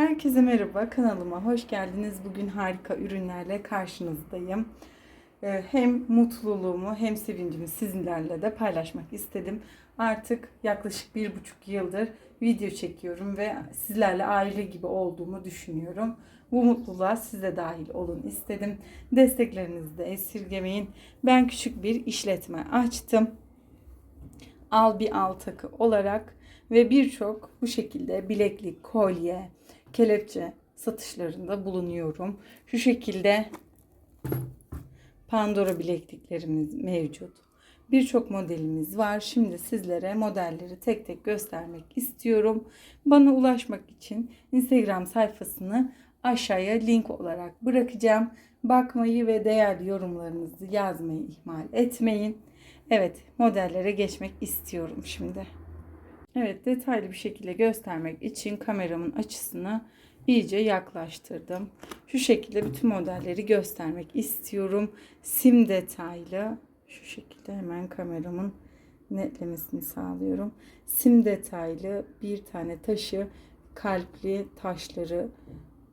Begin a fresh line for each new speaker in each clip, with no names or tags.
Herkese merhaba, kanalıma hoş geldiniz. Bugün harika ürünlerle karşınızdayım. Ee, Hem mutluluğumu hem sevincimi sizinlerle de paylaşmak istedim. Artık yaklaşık bir buçuk yıldır video çekiyorum ve sizlerle aile gibi olduğumu düşünüyorum. Bu mutluluğa siz de dahil olun istedim. Desteklerinizi de esirgemeyin. Ben küçük bir işletme açtım al bir al takı olarak ve birçok bu şekilde bileklik, kolye, kelepçe satışlarında bulunuyorum. Şu şekilde Pandora bilekliklerimiz mevcut. Birçok modelimiz var. Şimdi sizlere modelleri tek tek göstermek istiyorum. Bana ulaşmak için Instagram sayfasını aşağıya link olarak bırakacağım. Bakmayı ve değerli yorumlarınızı yazmayı ihmal etmeyin. Evet, modellere geçmek istiyorum şimdi. Evet, detaylı bir şekilde göstermek için kameramın açısını iyice yaklaştırdım. Şu şekilde bütün modelleri göstermek istiyorum. Sim detaylı. Şu şekilde hemen kameramın netlemesini sağlıyorum. Sim detaylı bir tane taşı, kalpli taşları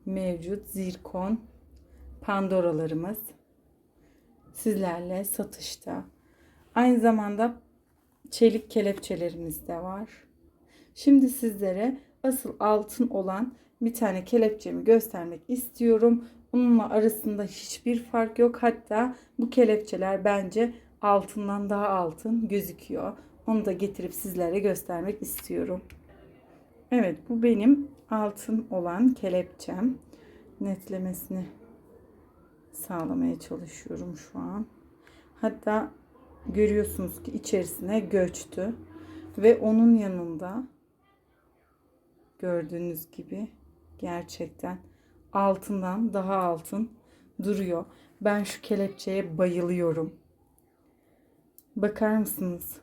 mevcut. Zirkon pandoralarımız sizlerle satışta. Aynı zamanda çelik kelepçelerimiz de var. Şimdi sizlere asıl altın olan bir tane kelepçemi göstermek istiyorum. Onunla arasında hiçbir fark yok. Hatta bu kelepçeler bence altından daha altın gözüküyor. Onu da getirip sizlere göstermek istiyorum. Evet bu benim altın olan kelepçem. Netlemesini sağlamaya çalışıyorum şu an. Hatta görüyorsunuz ki içerisine göçtü. Ve onun yanında gördüğünüz gibi gerçekten altından daha altın duruyor. Ben şu kelepçeye bayılıyorum. Bakar mısınız?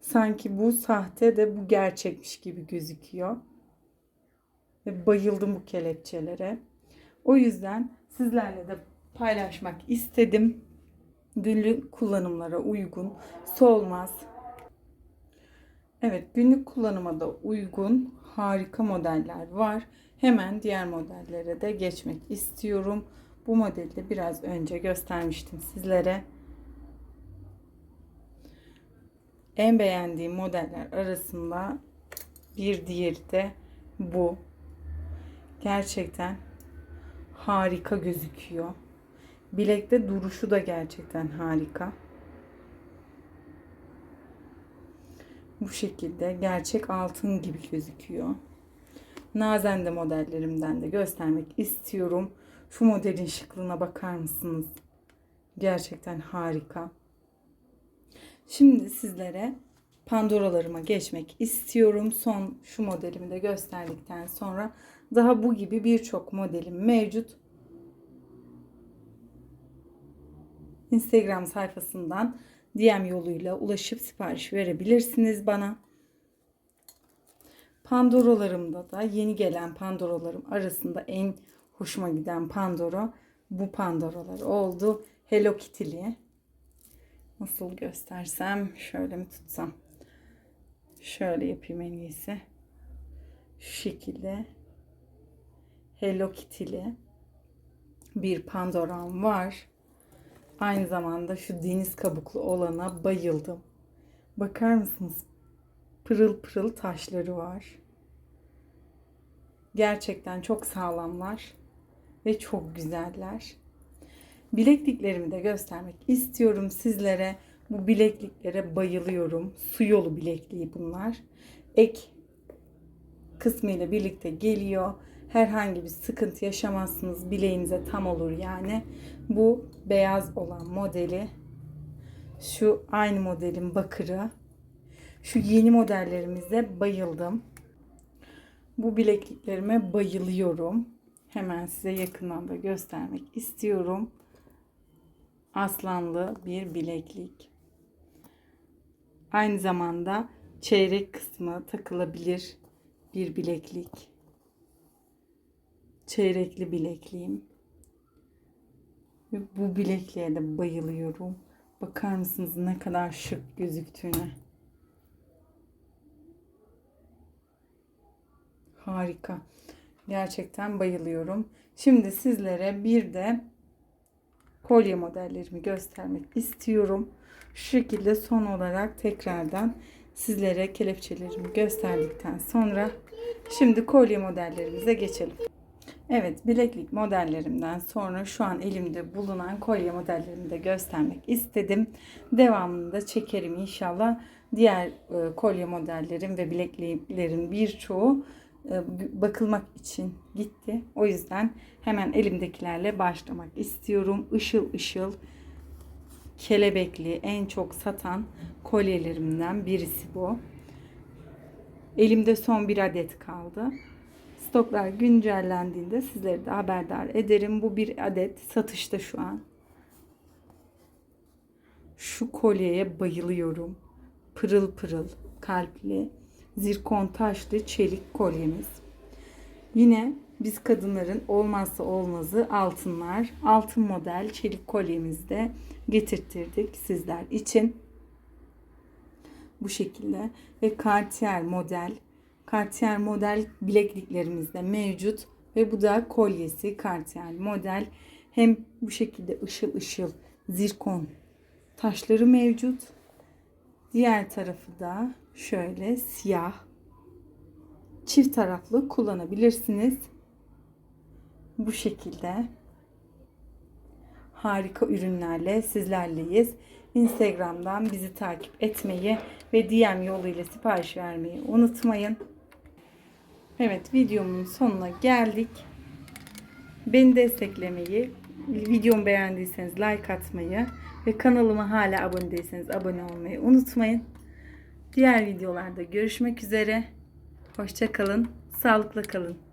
Sanki bu sahte de bu gerçekmiş gibi gözüküyor. Ve bayıldım bu kelepçelere. O yüzden sizlerle de paylaşmak istedim günlük kullanımlara uygun solmaz. Evet günlük kullanıma da uygun harika modeller var. Hemen diğer modellere de geçmek istiyorum. Bu modeli de biraz önce göstermiştim sizlere. En beğendiğim modeller arasında bir diğeri de bu. Gerçekten harika gözüküyor. Bilekte duruşu da gerçekten harika. Bu şekilde gerçek altın gibi gözüküyor. Nazende modellerimden de göstermek istiyorum. Şu modelin şıklığına bakar mısınız? Gerçekten harika. Şimdi sizlere Pandoralarıma geçmek istiyorum. Son şu modelimi de gösterdikten sonra daha bu gibi birçok modelim mevcut. Instagram sayfasından DM yoluyla ulaşıp sipariş verebilirsiniz bana. Pandoralarımda da yeni gelen Pandoralarım arasında en hoşuma giden Pandora bu Pandoralar oldu. Hello Kitty'li. Nasıl göstersem şöyle mi tutsam? Şöyle yapayım en iyisi. Şu şekilde Hello Kitty'li bir Pandora'm var. Aynı zamanda şu deniz kabuklu olana bayıldım. Bakar mısınız? Pırıl pırıl taşları var. Gerçekten çok sağlamlar ve çok güzeller. Bilekliklerimi de göstermek istiyorum sizlere. Bu bilekliklere bayılıyorum. Su yolu bilekliği bunlar. Ek kısmı ile birlikte geliyor. Herhangi bir sıkıntı yaşamazsınız. Bileğinize tam olur yani. Bu beyaz olan modeli. Şu aynı modelin bakırı. Şu yeni modellerimize bayıldım. Bu bilekliklerime bayılıyorum. Hemen size yakından da göstermek istiyorum. Aslanlı bir bileklik. Aynı zamanda çeyrek kısmı takılabilir bir bileklik. Çeyrekli bilekliğim. Ve bu bilekliğe de bayılıyorum. Bakar mısınız ne kadar şık gözüktüğüne. harika. Gerçekten bayılıyorum. Şimdi sizlere bir de kolye modellerimi göstermek istiyorum. Şu şekilde son olarak tekrardan sizlere kelepçelerimi gösterdikten sonra şimdi kolye modellerimize geçelim. Evet bileklik modellerimden sonra şu an elimde bulunan kolye modellerimi de göstermek istedim. Devamını da çekerim inşallah. Diğer e, kolye modellerim ve bilekliklerin birçoğu e, bakılmak için gitti. O yüzden hemen elimdekilerle başlamak istiyorum. Işıl ışıl kelebekli en çok satan kolyelerimden birisi bu. Elimde son bir adet kaldı. Stoklar güncellendiğinde sizleri de haberdar ederim. Bu bir adet satışta şu an. Şu kolyeye bayılıyorum. Pırıl pırıl, kalpli, zirkon taşlı çelik kolyemiz. Yine biz kadınların olmazsa olmazı altınlar. Altın model çelik kolyemizde getirttirdik sizler için. Bu şekilde ve Cartier model Cartier model bilekliklerimizde mevcut ve bu da kolyesi Cartier model. Hem bu şekilde ışıl ışıl zirkon taşları mevcut. Diğer tarafı da şöyle siyah. Çift taraflı kullanabilirsiniz. Bu şekilde harika ürünlerle sizlerleyiz. Instagram'dan bizi takip etmeyi ve DM yoluyla sipariş vermeyi unutmayın. Evet videomun sonuna geldik. Beni desteklemeyi, videomu beğendiyseniz like atmayı ve kanalıma hala abone değilseniz abone olmayı unutmayın. Diğer videolarda görüşmek üzere. Hoşça kalın, sağlıkla kalın.